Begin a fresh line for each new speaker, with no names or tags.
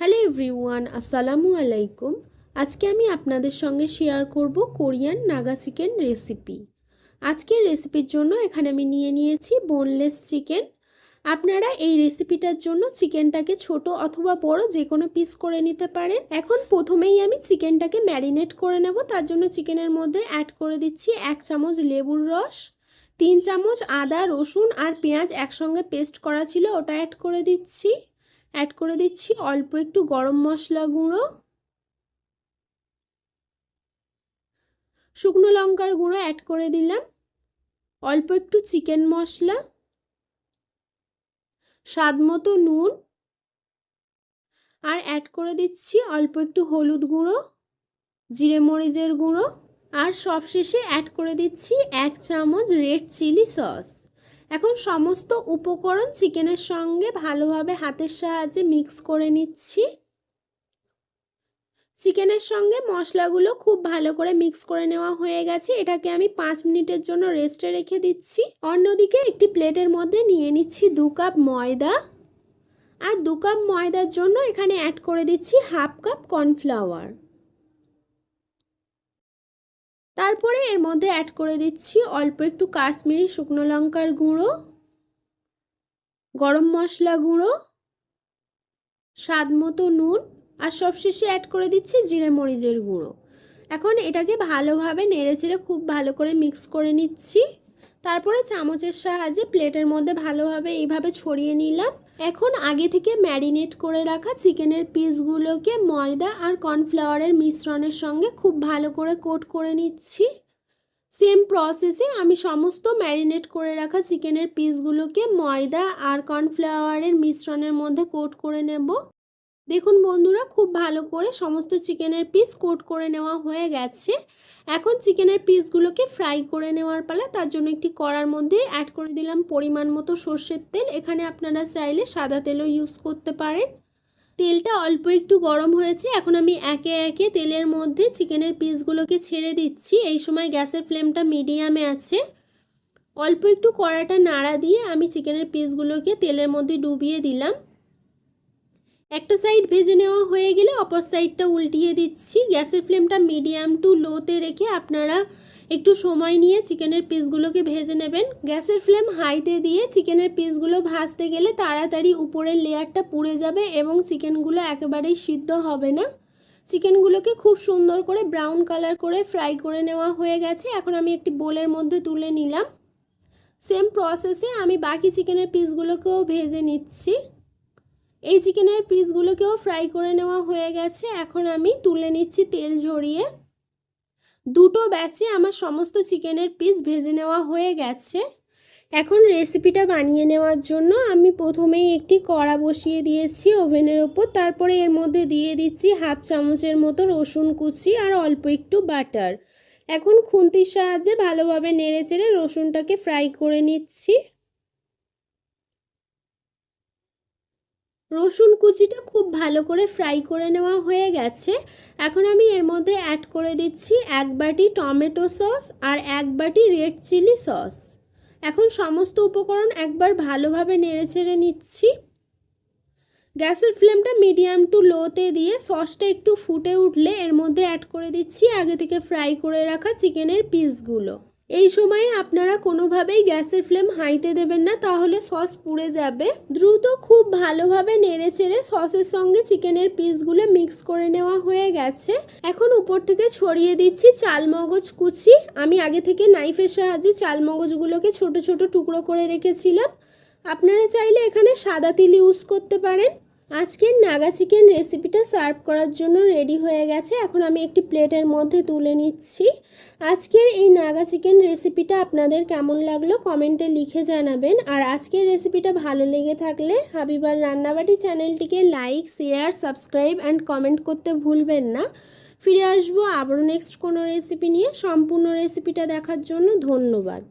Hello everyone, আসসালামু আলাইকুম। আজকে আমি আপনাদের সঙ্গে শেয়ার করব কোরিয়ান নাগা চিকেন রেসিপি। আজকের রেসিপির জন্য এখানে আমি নিয়ে নিয়েছি বোনলেস চিকেন। আপনারা এই রেসিপিটার জন্য চিকেনটাকে ছোট অথবা বড় যে কোনো পিস করে নিতে পারেন। এখন প্রথমেই আমি চিকেনটাকে ম্যারিনেট করে নেব। তার জন্য চিকেনের মধ্যে অ্যাড করে দিচ্ছি এক চামচ লেবুর রস, তিন চামচ আদা, রসুন আর পেঁয়াজ একসঙ্গে পেস্ট করা ছিল, ওটা অ্যাড করে দিচ্ছি। অ্যাড করে দিচ্ছি অল্প একটু গরম মশলা গুঁড়ো। শুকনো লঙ্কার গুঁড়ো অ্যাড করে দিলাম। অল্প একটু চিকেন মশলা। স্বাদ মতো নুন। আর অ্যাড করে দিচ্ছি অল্প একটু হলুদ গুঁড়ো, জিরে মরিচের গুঁড়ো। আর সবশেষে অ্যাড করে দিচ্ছি এক চামচ রেড চিলি সস এখন সমস্ত উপকরণ চিকেনের সঙ্গে ভালোভাবে হাতের সাহায্যে মিক্স করে নিচ্ছি। চিকেনের সঙ্গে মশলাগুলো খুব ভালো করে মিক্স করে নেওয়া হয়ে গেছে। এটাকে আমি পাঁচ মিনিটের জন্য রেস্টে রেখে দিচ্ছি। অন্যদিকে একটি প্লেটের মধ্যে নিয়ে নিচ্ছি দু কাপ ময়দা। আর দু কাপ ময়দার জন্য এখানে অ্যাড করে দিচ্ছি হাফ কাপ কর্নফ্লাওয়ার। তারপরে এর মধ্যে অ্যাড করে দিচ্ছি অল্প একটু কাশ্মীরি শুকনো লঙ্কার গুঁড়ো, গরম মশলা গুঁড়ো স্বাদ মতো নুন, আর সবশেষে অ্যাড করে দিচ্ছি জিরে মরিচের গুঁড়ো। এখন এটাকে ভালোভাবে নেড়েচেড়ে খুব ভালো করে মিক্স করে নিচ্ছি। তারপরে চামচের সাহায্যে প্লেটের মধ্যে ভালোভাবে এইভাবে ছড়িয়ে নিলাম। এখন আগে থেকে ম্যারিনেট করে রাখা চিকেনের পিসগুলোকে ময়দা আর কর্নফ্লাওয়ারের মিশ্রণের সঙ্গে খুব ভালো করে কোট করে নিচ্ছি। সেম প্রসেসে আমি সমস্ত ম্যারিনেট করে রাখা চিকেনের পিসগুলোকে ময়দা আর কর্নফ্লাওয়ারের মিশ্রণের মধ্যে কোট করে নেব। দেখুন বন্ধুরা, খুব ভালো করে সমস্ত চিকেনের পিস কোট করে নেওয়া হয়ে গেছে। এখন চিকেনের পিসগুলোকে ফ্রাই করে নেওয়ার পালা, তার জন্য একটি কড়ার মধ্যে অ্যাড করে দিলাম পরিমাণ মতো সর্ষের তেল। এখানে আপনারা চাইলে সাদা তেলও ইউজ করতে পারেন। তেলটা অল্প একটু গরম হয়েছে, এখন আমি একে একে তেলের মধ্যে চিকেনের পিসগুলোকে ছেড়ে দিচ্ছি। এই সময় গ্যাসের ফ্লেমটা মিডিয়ামে আছে। অল্প একটু কড়াটা নাড়া দিয়ে আমি চিকেনের পিসগুলোকে তেলের মধ্যে ডুবিয়ে দিলাম। একটা সাইড ভেজে নেওয়া হয়ে গেলে অপর সাইডটা উল্টিয়ে দিচ্ছি। গ্যাসের ফ্লেমটা মিডিয়াম টু লোতে রেখে আপনারা একটু সময় নিয়ে চিকেনের পিসগুলোকে ভেজে নেবেন। গ্যাসের ফ্লেম হাইতে দিয়ে চিকেনের পিসগুলো ভাজতে গেলে তাড়াতাড়ি উপরের লেয়ারটা পুড়ে যাবে এবং চিকেনগুলো একেবারেই সিদ্ধ হবে না। চিকেনগুলোকে খুব সুন্দর করে ব্রাউন কালার করে ফ্রাই করে নেওয়া হয়ে গেছে। এখন আমি একটি বোলের মধ্যে তুলে নিলাম। সেম প্রসেসে আমি বাকি চিকেনের পিসগুলোকেও ভেজে নিচ্ছি। এই চিকেনের পিসগুলোকেও ফ্রাই করে নেওয়া হয়ে গেছে। এখন আমি তুলে নিচ্ছি তেল ঝরিয়ে। দুটো ব্যাচে আমার সমস্ত চিকেনের পিস ভেজে নেওয়া হয়ে গেছে। এখন রেসিপিটা বানিয়ে নেওয়ার জন্য আমি প্রথমেই একটি কড়া বসিয়ে দিয়েছি ওভেনের ওপর। তারপরে এর মধ্যে দিয়ে দিচ্ছি হাফ চামচের মতো রসুন কুচি আর অল্প একটু বাটার এখন খুন্তির সাহায্যে ভালোভাবে নেড়ে চেড়ে রসুনটাকে ফ্রাই করে নিচ্ছি। রসুন কুচিটা খুব ভালো করে ফ্রাই করে নেওয়া হয়ে গেছে। এখন আমি এর মধ্যে অ্যাড করে দিচ্ছি এক বাটি টমেটো সস আর এক বাটি রেড চিলি সস। এখন সমস্ত উপকরণ একবার ভালোভাবে নেড়ে ছেড়ে নিচ্ছি। গ্যাসের ফ্লেমটা মিডিয়াম টু লোতে দিয়ে সসটা একটু ফুটে উঠলে এর মধ্যে অ্যাড করে দিচ্ছি আগে থেকে ফ্রাই করে রাখা চিকেনের পিসগুলো। এই সময়ে আপনারা কোনোভাবেই গ্যাসের ফ্লেম হাইতে দেবেন না, তাহলে সস পুড়ে যাবে। দ্রুত খুব ভালোভাবে নেড়ে চেড়ে সসের সঙ্গে চিকেনের পিসগুলো মিক্স করে নেওয়া হয়ে গেছে। এখন উপর থেকে ছড়িয়ে দিচ্ছি চালমগজ কুচি। আমি আগে থেকে নাইফের সাহায্যে চালমগজগুলোকে ছোট ছোট টুকরো করে রেখেছিলাম। আপনারা চাইলে এখানে সাদা তিল ইউজ করতে পারেন। আজকের নাগা চিকেন রেসিপিটা সার্ভ করার জন্য রেডি হয়ে গেছে। এখন আমি একটি প্লেটের মধ্যে তুলে নিচ্ছি। আজকের এই নাগা চিকেন রেসিপিটা আপনাদের কেমন লাগল কমেন্টে লিখে জানাবেন। আর আজকের রেসিপিটা ভালো লেগে থাকলে হাবিবার রান্নাবাটি চ্যানেলটিকে like share subscribe and comment করতে ভুলবেন না। ফিরে আসব আবারও নেক্সট কোনো রেসিপি নিয়ে। সম্পূর্ণ রেসিপিটা দেখার জন্য ধন্যবাদ।